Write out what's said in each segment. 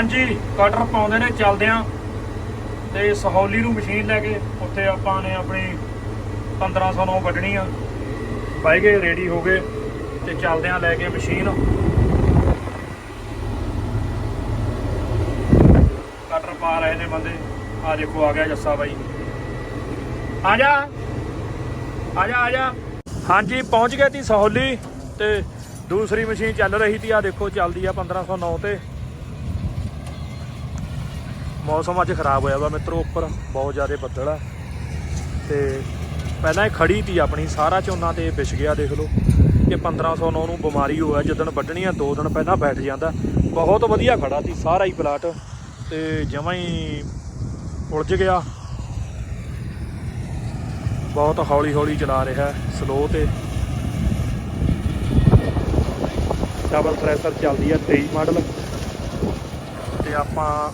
ਹਾਂਜੀ ਕਟਰ ਪਾਉਂਦੇ ਨੇ, ਚੱਲਦੇ ਆ। ਤੇ ਸਹੌਲੀ ਨੂੰ ਮਸ਼ੀਨ ਲੈ ਕੇ ਉੱਥੇ ਆਪਾਂ ਨੇ ਆਪਣੀ 1509 ਕੱਢਣੀ ਆ। ਬਾਈ ਗਏ ਰੈਡੀ ਹੋ ਗਏ ਤੇ ਚੱਲਦੇ ਆ ਲੈ ਕੇ ਮਸ਼ੀਨ ਕਟਰ ਪਾ ਰਹੇ ਨੇ ਬੰਦੇ। ਆ ਦੇਖੋ, ਆ ਗਿਆ ਜੱਸਾ ਬਾਈ। ਆ ਜਾ। ਆ ਜਾ ਆ ਜਾ। ਹਾਂਜੀ, ਪਹੁੰਚ ਗਏ ਤੀ ਸਹੌਲੀ ਤੇ ਦੂਸਰੀ ਮਸ਼ੀਨ ਚੱਲ ਰਹੀ ਤੀ। ਆ ਦੇਖੋ, ਚੱਲਦੀ ਆ 1509 ਤੇ। ਮੌਸਮ ਅੱਜ ਖਰਾਬ ਹੋਇਆ ਵਾ ਮਿੱਤਰੋ, ਉੱਪਰ ਬਹੁਤ ਜ਼ਿਆਦਾ ਬੱਦਲ ਆ। ਤੇ ਪਹਿਲਾਂ ਇਹ ਖੜੀ ਤੀ ਆਪਣੀ, ਸਾਰਾ ਝੋਨਾ ਤੇ ਵਿਛ ਗਿਆ, ਦੇਖ ਲਓ। ਕਿ 1509 ਨੂੰ ਬਿਮਾਰੀ ਹੋਇਆ, ਜਦੋਂ ਵੱਢਣੀ ਆ, ਦੋ ਦਿਨ ਪਹਿਲਾਂ ਬੈਠ ਜਾਂਦਾ। ਬਹੁਤ ਵਧੀਆ ਖੜਾ ਤੀ, ਸਾਰਾ ਹੀ ਪਲਾਟ। ਤੇ ਜਮਾਂ ਹੀ ਉਲਝ ਗਿਆ। ਬਹੁਤ ਹੌਲੀ ਹੌਲੀ ਚਲਾ ਰਿਹਾ ਸਲੋ ਤੇ। ਡਬਲ ਥ੍ਰੈਸ਼ਰ ਚੱਲਦੀ ਹੈ 23 ਮਾਡਲ ਤੇ ਆਪਾਂ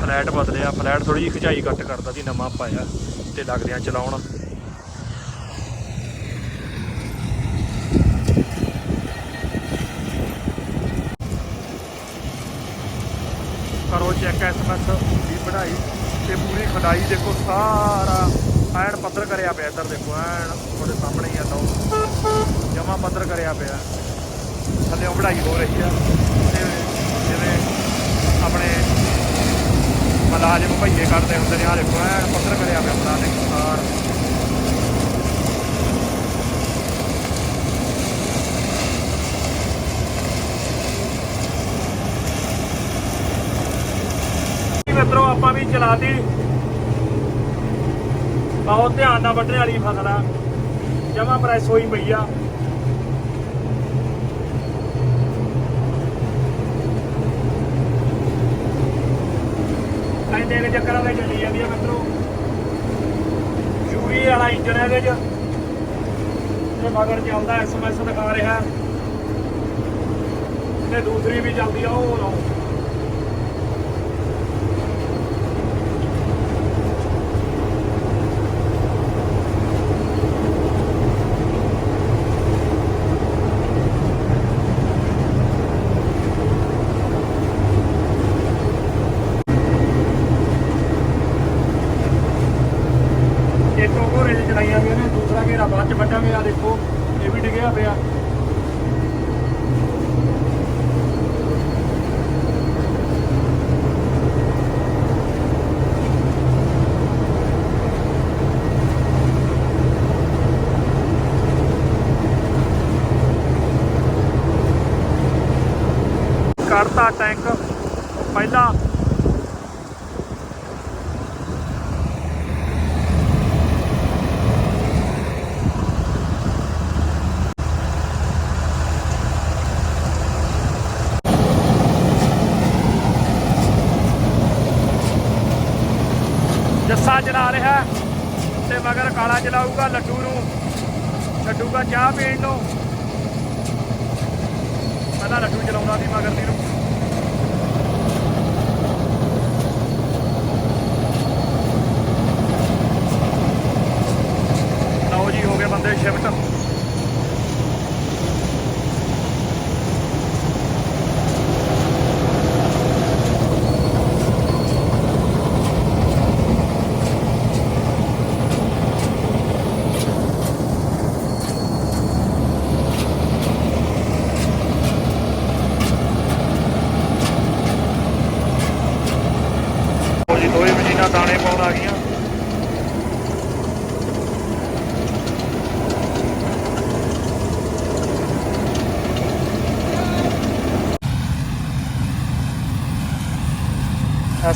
ਫਲੈਟ ਬਦਲਿਆ, ਫਲੈਟ ਥੋੜੀ ਜਿਹੀ ਖਿਚਾਈ ਘੱਟ ਕਰਦਾ ਸੀ, ਨਵਾਂ ਪਾਇਆ ਤੇ ਲੱਗਦੇ ਆ ਚਲਾਉਣ। ਕਰੋ ਚੈੱਕ ਐਸਐਮਐਸ ਦੀ ਪੜਾਈ ਤੇ ਪੂਰੀ ਖਡਾਈ ਦੇਖੋ, ਸਾਰਾ ਐਨ ਪੱਧਰ ਕਰਿਆ ਪਿਆ ਇੱਧਰ ਦੇਖੋ, ਐਨ ਤੁਹਾਡੇ ਸਾਹਮਣੇ ਹੀ ਆ ਲਓ ਜਮਾ ਪੱਧਰ ਕਰਿਆ ਪਿਆ। ਥੱਲੇ ਉਹ ਵਢਾਈ ਹੋ ਰਹੀ ਆ ਤੇ ਜਿਵੇਂ ਆਪਣੇ ਮਲਾਜਮ ਭਈਏ ਕੱਢਦੇ ਹੁੰਦੇ ਨੇ ਆ ਦੇਖੋ, ਐਨ ਪੱਧਰ ਕਰਿਆ ਪਿਆ ਬਣਾ ਦੇ ਸਾਰ। ਮਿੱਤਰੋ, ਆਪਾਂ ਵੀ ਚਲਾਤੀ ਬਹੁਤ ਧਿਆਨ ਨਾਲ ਵੱਢਣ ਵਾਲੀ ਫਸਲ ਆ। ਜਮਾ ਪ੍ਰੈਸ ਹੋਈ ਪਈ ਆ। ਐਂਦੇ ਦੇ ਚੱਕਰਾਂ ਵਿੱਚ ਚੱਲੀ ਜਾਂਦੀ ਆ ਮਿੱਤਰੋ। ਯੂਰੀ ਵਾਲਾ ਇੰਜਨ ਹੈ ਇਹਦੇ ਚ। ਤੇ ਮਗਰ ਚੱਲਦਾ ਐਸਐਮਐਸ ਦਿਖਾ ਰਿਹਾ। ਤੇ ਦੂਸਰੀ ਵੀ ਚੱਲਦੀ ਆ, ਉਹ ਲਓ ਇੱਕ ਘੋਰੇ ਚ ਚਲਾਈਆਂ ਗਈਆਂ ਨੇ ਦੂਸਰਾ ਘੇਰਾ ਬਾਅਦ ਚ ਵੱਢਾਂਗੇ ਆ ਦੇਖੋ ਇਹ ਵੀ ਡਿੱਗਿਆ ਪਿਆ ਕਰਤਾ ਟੈਂਕ। ਪਹਿਲਾ ਜੱਸਾ ਚਲਾ ਰਿਹਾ ਤੇ ਮਗਰ ਕਾਲਾ ਚਲਾਊਗਾ ਲੱਡੂ ਨੂੰ। ਛੱਡੂਗਾ ਚਾਹ ਪੀਣ ਨੂੰ। ਪਹਿਲਾਂ ਲੱਡੂ ਚਲਾਉਂਦਾ ਸੀ ਮਗਰ ਦੀ ਨੂੰ ਲਓ ਜੀ ਹੋ ਗਏ ਬੰਦੇ ਸ਼ਿਫਟ ਲਓ ਜੀ ਦੋਵੇਂ ਮਸ਼ੀਨਾਂ ਦਾਣੇ ਪਾਉਣ ਆ ਗਈਆਂ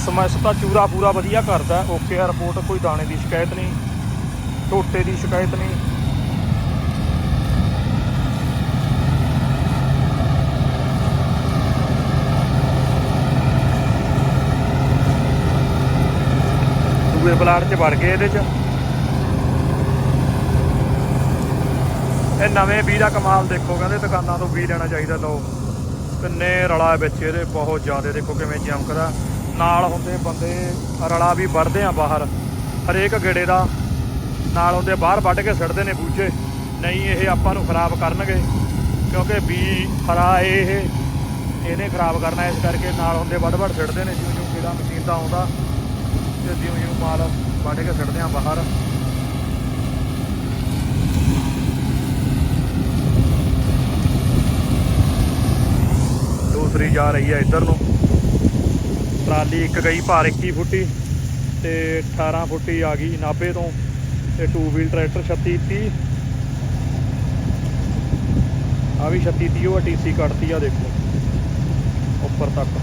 ਐਸਐਮਐਸ ਤਾਂ ਚੂਰਾ ਪੂਰਾ ਵਧੀਆ ਕਰਦਾ, ਓਕੇ ਆ, ਰਿਪੋਰਟ ਕੋਈ ਦਾਣੇ ਦੀ ਸ਼ਿਕਾਇਤ ਨਹੀਂ ਟੋਟੇ ਦੀ ਸ਼ਿਕਾਇਤ ਨਹੀਂ। ਦੂਏ ਪਲਾਟ 'ਚ ਵੜ ਗਏ ਇਹਦੇ 'ਚ। ਇਹ ਨਵੇਂ ਬੀ ਦਾ ਕਮਾਲ ਦੇਖੋ, ਕਹਿੰਦੇ ਦੁਕਾਨਾਂ ਤੋਂ ਬੀ ਲੈਣਾ ਚਾਹੀਦਾ ਲੋ ਕਿੰਨੇ ਰਲਾ ਵਿੱਚ ਇਹਦੇ, ਬਹੁਤ ਜ਼ਿਆਦਾ ਦੇਖੋ ਕਿਵੇਂ ਜਮਕਦਾ। ਨਾਲ ਹੁੰਦੇ ਬੰਦੇ ਰਲਾ ਵੀ ਵੱਢਦੇ ਆ ਬਾਹਰ, ਹਰੇਕ ਗੇੜੇ ਦਾ ਨਾਲ ਹੁੰਦੇ ਬਾਹਰ ਵੱਢ ਕੇ ਸਿੱਟਦੇ ਨੇ ਬੂਝੇ, ਨਹੀਂ ਇਹ ਆਪਾਂ ਨੂੰ ਖਰਾਬ ਕਰਨਗੇ, ਕਿਉਂਕਿ ਬੀ ਹਰਾ ਇਹ, ਇਹਨੇ ਖਰਾਬ ਕਰਨਾ ਇਸ ਕਰਕੇ ਨਾਲ ਹੁੰਦੇ ਵੱਢ ਵੱਢ ਸਿੱਟਦੇ ਨੇ, ਜਿਉਂ ਜਿਉਂ ਕੀੜਾ ਮਸ਼ੀਨ ਦਾ ਆਉਂਦਾ ਤੇ ਜਿਉਂ ਜਿਉਂ ਮਾਲ ਵੱਢ ਕੇ ਸਿੱਟਦੇ ਆ ਬਾਹਰ। ਦੂਸਰੀ ਜਾ ਰਹੀ ਹੈ ਇੱਧਰ ਨੂੰ। ਟਰਾਲੀ ਇੱਕ ਗਈ ਭਾਰ 21 ਫੁੱਟੀ ਤੇ 18 ਫੁੱਟੀ ਆ ਗਈ ਨਾਭੇ ਤੋਂ ਤੇ 2 ਵੀਲ ਟਰੈਕਟਰ 36 30 ਆ ਵੀ 36 30 ਉਹ ਟੀਸੀ ਕੱਟਤੀ ਆ ਦੇਖੋ, ਉੱਪਰ ਤੱਕ।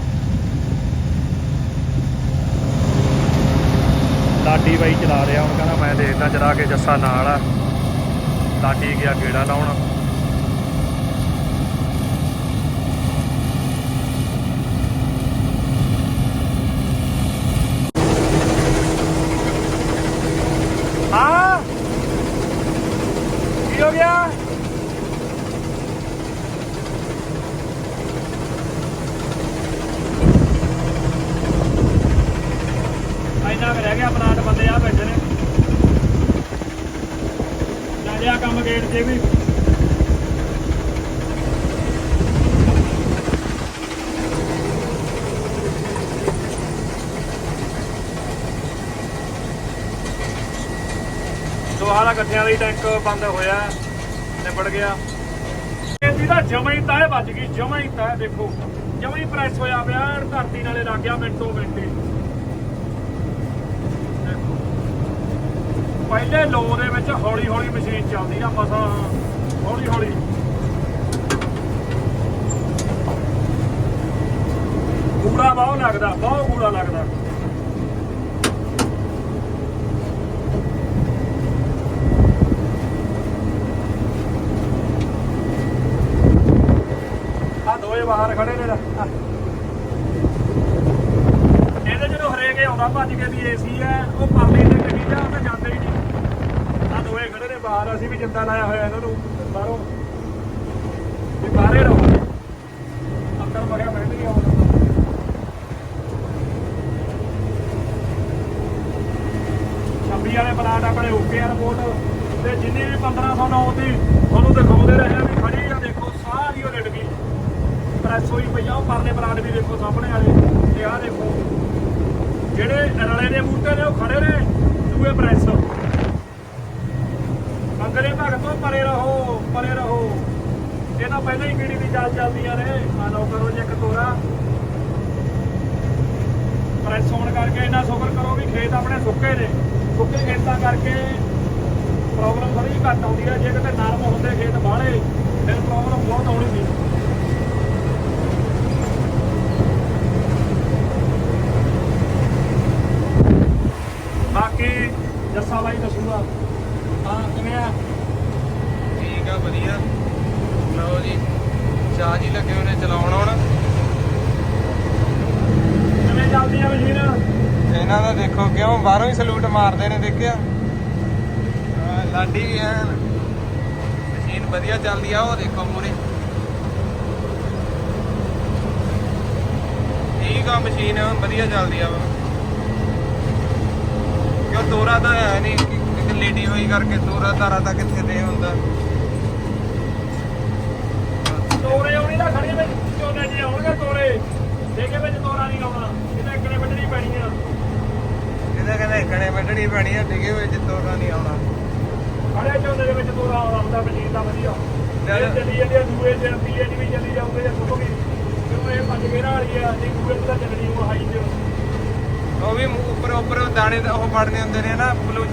ਲਾਡੀ ਬਾਈ ਚਲਾ ਰਿਹਾ ਹੁਣ ਕਹਿੰਦਾ ਮੈਂ ਦੇਖਦਾ ਚਲਾ ਕੇ ਜੱਸਾ ਨਾਲ ਆ। ਲਾਡੀ ਗਿਆ ਗੇੜਾ ਲਾਉਣ ਹਾਂ ਕੀ ਹੋ ਗਿਆ ਇੰਨਾ ਕੁ ਰਹਿ ਗਿਆ ਆਪਣਾ ਅੱਠ ਬੰਦੇ ਆ ਬੈਠੇ ਨੇ ਜਾ ਲਿਆ ਕੰਮ ਗੇਟ ਤੇ ਵੀ। ਦੋਹਾਂ ਦਾ ਇਕੱਠਿਆਂ ਲਈ ਟੈਂਕ ਬੰਦ ਹੋਇਆ, ਨਿਬੜ ਗਿਆ। ਇਹਦੀ ਤਾਂ ਜਮਾ ਹੀ ਤਾਏ ਵੱਜ ਗਈ, ਜਮਾ ਹੀ ਤਾਏ ਦੇਖੋ, ਜਮਾ ਹੀ ਪ੍ਰੈਸ ਹੋਇਆ ਪਿਆ ਐਨ ਧਰਤੀ ਨਾਲੇ ਲੱਗ ਗਿਆ ਮਿੰਟੋ ਮਿੰਟੀ ਪਹਿਲੇ ਲੋ ਦੇ ਵਿੱਚ ਹੌਲੀ ਹੌਲੀ ਮਸ਼ੀਨ ਚੱਲਦੀ ਆ ਮਸਾਂ ਹੌਲੀ ਹੌਲੀ। ਕੂੜਾ ਬਹੁਤ ਲੱਗਦਾ, ਬਹੁਤ ਕੂੜਾ ਲੱਗਦਾ। ਆ ਦੋਏ ਬਾਹਰ ਖੜੇ ਨੇ। ਆਹ। ਇਹਦੇ ਜਦੋਂ ਹਰੇਕੇ ਆਉਂਦਾ, ਭੱਜ ਕੇ ਵੀ ਏਸੀ ਹੈ, ਉਹ ਪਰਲੀ ਤੇ ਗੱਡੀ ਜਾ ਜਾਂਦੇ ਹੀ ਨਹੀਂ। ਬਾਹਰ ਅਸੀਂ ਵੀ ਜਿੰਦਾ ਲਾਇਆ ਹੋਇਆ ਇਹਨਾਂ ਨੂੰ, ਬਾਹਰੋਂ। ਵੀ ਬਾਹਰੇ ਰਹੋ। ਅੰਦਰ ਮਗਿਆ ਮੈਂ ਨਹੀਂ ਆਉਂਦਾ। ਛੱਬੀ ਵਾਲੇ ਪਲਾਟ ਆਪਣੇ ਓਕੇ ਆ ਰਿਪੋਰਟ। ਤੇ ਜਿੰਨੀ ਵੀ 1509 ਦੀ ਤੁਹਾਨੂੰ ਦਿਖਾਉਂਦੇ ਰਹੇ ਆ ਵੀ ਖੜੀ ਆ, ਦੇਖੋ, ਸਾਰੀ ਉਹ ਲਿਟ ਗਈ ਪ੍ਰੈਸ ਹੋਈ ਪਈ ਆ, ਉਹ ਪਰਲੇ ਪਲਾਟ ਵੀ ਦੇਖੋ, ਸਾਹਮਣੇ ਵਾਲੇ। ਤੇ ਆਹ ਦੇਖੋ, ਜਿਹੜੇ ਰਲੇ ਦੇ ਬੂਟੇ ਨੇ, ਉਹ ਖੜੇ ਨੇ। ਦੂਏ ਪ੍ਰੈਸ ਮੰਗਲੇ ਭਗਤੋਂ ਪਰੇ ਰਹੋ ਪਰੇ ਰਹੋ। ਇਹ ਤਾਂ ਪਹਿਲਾਂ ਹੀ ਕੀੜੀ ਦੀ ਚਾਲ ਚੱਲਦੀਆਂ ਨੇ। ਆ ਲਓ ਕਰੋ ਜੇ ਇੱਕ ਤੋਰਾ। ਪ੍ਰੈਸ ਹੋਣ ਕਰਕੇ ਇੰਨਾ ਸ਼ੁਕਰ ਕਰੋ ਵੀ ਖੇਤ ਆਪਣੇ ਸੁੱਕੇ ਨੇ। ਸੁੱਕੇ ਖੇਤਾਂ ਕਰਕੇ ਪ੍ਰੋਬਲਮ ਥੋੜੀ ਘੱਟ ਆਉਂਦੀ ਹੈ ਜੇ ਕਿਤੇ ਨਰਮ ਹੁੰਦੇ ਖੇਤ ਬਾਹਲੇ, ਫਿਰ ਪ੍ਰੋਬਲਮ ਬਹੁਤ ਆਉਣੀ ਸੀ। ਬਾਕੀ ਜੱਸਾ ਬਾਈ ਦੱਸੂਗਾ ਹਾਂ ਕਿਵੇਂ ਆ। ਠੀਕ ਆ ਵਧੀਆ। ਲਓ ਜੀ ਚਾਹ ਜੀ ਲੱਗੇ ਹੋਏ ਨੇ ਚਲਾਉਣ ਹੁਣ ਕਿਵੇਂ ਚੱਲਦੀ ਆ ਮਸ਼ੀਨ? ਇਹਨਾਂ ਦਾ ਦੇਖੋ ਕਿਉਂ ਬਾਹਰੋਂ ਹੀ ਸਲੂਟ ਮਾਰਦੇ ਨੇ ਦੇਖਿਆ? ਲਾਡੀ ਵੀ ਐਨ। ਮਸ਼ੀਨ ਵਧੀਆ ਚੱਲਦੀ ਆ ਉਹ ਦੇਖੋ ਮੂਰੇ ਠੀਕ ਆ ਮਸ਼ੀਨ ਵਧੀਆ ਚੱਲਦੀ ਆ। ਕਿਉਂ ਤੋਰਾ ਤਾਂ ਹੈ ਨਹੀਂ ਕਿ ਲੇਡੀ ਹੋਈ ਕਰਕੇ ਤੋਰਾ ਤਾਰਾ ਤਾਂ ਕਿੱਥੇ ਦੇ ਹੁੰਦਾ? ਤੋਰੇ ਆਉਣੀ ਤਾਂ ਖੜੀ ਵਿੱਚ ਝੋਨੇ ਜੇ ਆਉਣਗੇ ਤੋਰੇ। ਦੇਖੇ ਵਿੱਚ ਤੋਰਾ ਨਹੀਂ ਆਉਣਾ ਇਹਦਾ ਇੱਕਨੇ ਵੱਢਣੀ ਪੈਣੀ ਆ। ਇਹਦਾ ਕਹਿੰਦਾ ਇਕਣੇ ਵੱਢਣੀ ਪੈਣੀ ਆ ਡਿਗੇ ਵਿੱਚ ਤੋਰਾ ਨਹੀਂ ਆਉਣਾ। ਖੜੇ ਝੋਨੇ ਦੇ ਵਿੱਚ ਤੋਰਾ ਆਉਂਦਾ ਮਸ਼ੀਨ ਦਾ ਵਧੀਆ। ਚੱਲ। ਜਾਂਦੀ ਆ ਦੂਏ ਤੇ ਤੀਏ ਦੀ ਵੀ ਚੱਲੀ ਜਾਊਗੇ ਜਾਂ ਗਈ। ਕਿਉਂ ਇਹ ਪੰਜ ਗੇਰਾ ਵਾਲੀ ਆ ਨਹੀਂ ਦੂਏ ਤਾਂ ਚੱਲਣੀ ਉਹ ਹਾਈ ਤੇ ਉਹ ਵੀ ਉੱਪਰ ਉੱਪਰ ਦਾਣੇ ਦਾ ਉਹ ਫੜਨੇ ਹੁੰਦੇ ਨੇ ਨਾ ਬਲੂ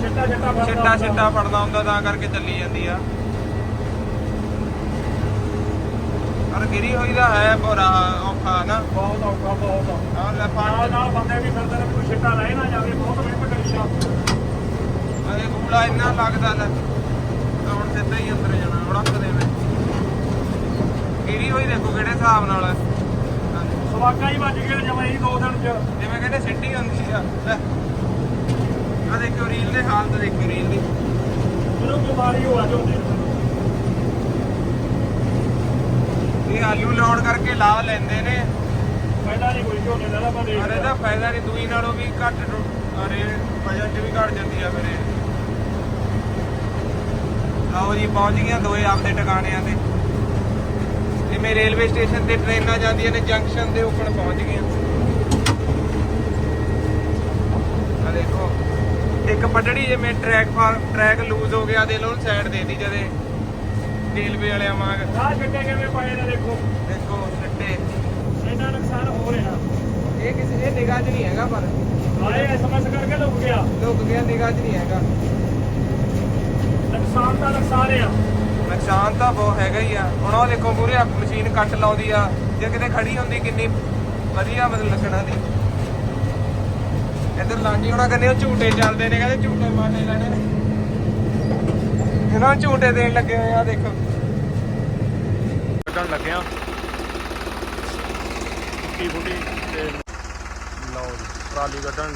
ਛਿੱਟਾ ਛਿੱਟਾ ਛਿੱਟਾ ਹੁੰਦਾ। ਤਾਂ ਕਰਕੇ ਚੱਲੀ ਜਾਂਦੀ ਆ। ਪਰ ਗਿਰੀ ਹੋਈ ਦਾ ਹੈ ਬੜਾ ਔਖਾ ਨਾ। ਬਹੁਤ ਔਖਾ ਬਹੁਤ ਔਖਾ। ਲੈ ਪਾਣੀ ਨਾਲ ਬੰਦੇ ਵੀ ਫਿਰਦੇ ਨੇ ਕੋਈ ਛਿੱਟਾ ਰਹਿ ਨਾ ਜਾਵੇ ਬਹੁਤ ਮਿਹਨਤ ਕਰੀ ਆ ਇਹ ਕੂੜਾ ਇੰਨਾ ਲੱਗਦਾ ਲੈ। ਹੁਣ ਸਿੱਧਾ ਹੀ ਅੰਦਰ ਜਾਣਾ ਉੜਕ ਦੇ ਵਿੱਚ। ਗਿਰੀ ਹੋਈ ਦੇਖੋ ਕਿਹੜੇ ਹਿਸਾਬ ਨਾਲ ਹੈ। ਸਵਾਗਾ ਹੀ ਵੱਜ ਗਿਆ ਜਮਾਂ ਹੀ ਦੋ ਦਿਨ ਚ। ਜਿਵੇਂ ਕਹਿੰਦੇ ਸਿੱਟੀ ਹੁੰਦੀ ਆ। ਲੈ। ਆ ਦੇਖੋ ਰੀਲ ਦੇ ਹਾਲਤ ਦੇਖੋ ਰੀਲ ਦੀ। ਮੈਨੂੰ ਬਿਮਾਰੀ ਹੋ ਆ ਇਹ ਆਲੂ ਲਾਉਣ ਕਰਕੇ ਲਾਹ ਲੈਂਦੇ ਨੇ। ਪਹਿਲਾਂ ਨਹੀਂ ਕੋਈ ਝੋਨੇ ਦਾ ਆਪਾਂ ਪਰ ਇਹਦਾ ਦੇਖਦੇ ਫਾਇਦਾ ਨਹੀਂ ਦੂਈ ਨਾਲੋਂ ਵੀ ਘੱਟ ਅਰੇ ਚ ਵੀ ਘਟ ਜਾਂਦੀ ਆ ਇਹ। ਲਓ ਜੀ ਪਹੁੰਚ ਗਈਆਂ ਦੋਏ ਆਪਦੇ ਟਿਕਾਣਿਆਂ ਤੇ। ਇਹ ਜਿਵੇਂ ਰੇਲਵੇ ਸਟੇਸ਼ਨ ਤੇ ਟ੍ਰੇਨਾਂ ਜਾਂਦੀਆਂ ਨੇ ਜੰਕਸ਼ਨ ਦੇ ਉੱਪਰ ਪਹੁੰਚ ਗਈਆਂ। ਆ ਦੇਖੋ। ਇੱਕ ਪਟੜੀ ਜਿਵੇਂ ਟਰੈਕ ਟਰੈਕ ਲੂਜ਼ ਹੋ ਗਿਆ ਦੇ ਲੋ ਸਾਈਡ ਦੇ ਦੀ ਜਦੇ। ਰੇਲਵੇ ਵਾਲਿਆਂ ਵਾਂਗ। ਆਹ ਛੱਡੇ ਕਿਵੇਂ ਪਏ ਨੇ ਦੇਖੋ। ਦੇਖੋ ਸਿੱਟੇ ਇੰਨਾ ਨੁਕਸਾਨ ਹੋ ਰਿਹਾ। ਇਹ ਕਿਸੇ ਇਹ ਨਿਗਾਹ 'ਚ ਨਹੀਂ ਹੈਗਾ ਪਰ। ਆਏ ਐਸਐਮਐਸ ਕਰਕੇ ਲੁਕ ਗਿਆ। ਲੁਕ ਗਿਆ ਨਿਗਾਹ 'ਚ ਨਹੀਂ ਹੈਗਾ। ਨੁਕਸਾਨ ਤਾਂ ਨੁਕਸਾਨ ਆ। ਨੁਕਸਾਨ ਤਾਂ ਬਹੁਤ ਹੈਗਾ ਹੀ ਆ। ਹੁਣ ਉਹ ਦੇਖੋ ਮੂਰੇ ਮਸ਼ੀਨ ਕੱਟ ਲਾਉਂਦੀ ਆ। ਜੇ ਕਿਤੇ ਖੜੀ ਹੁੰਦੀ ਕਿੰਨੀ ਵਧੀਆ ਮਤਲਬ ਲੱਗਣਾ ਦੀ। ਇੱਧਰ ਲਾਂਜੀ ਹੋਣਾ ਕਹਿੰਦੇ ਉਹ ਝੂਟੇ ਚੱਲਦੇ ਨੇ, ਕਹਿੰਦੇ ਝੂਟੇ ਮਾਰਨੇ ਲੈਣੇ ਨੇ। ਇਹਨਾਂ ਝੂਟੇ ਦੇਣ ਲੱਗੇ ਹੋਏ ਆ, ਦੇਖੋ। ਕੱਢਣ ਲੱਗਿਆ ਟੁੱਟੀ ਫੁੱਟੀ ਤੇ ਲਓ ਜੀ, ਟਰਾਲੀ ਕੱਢਣ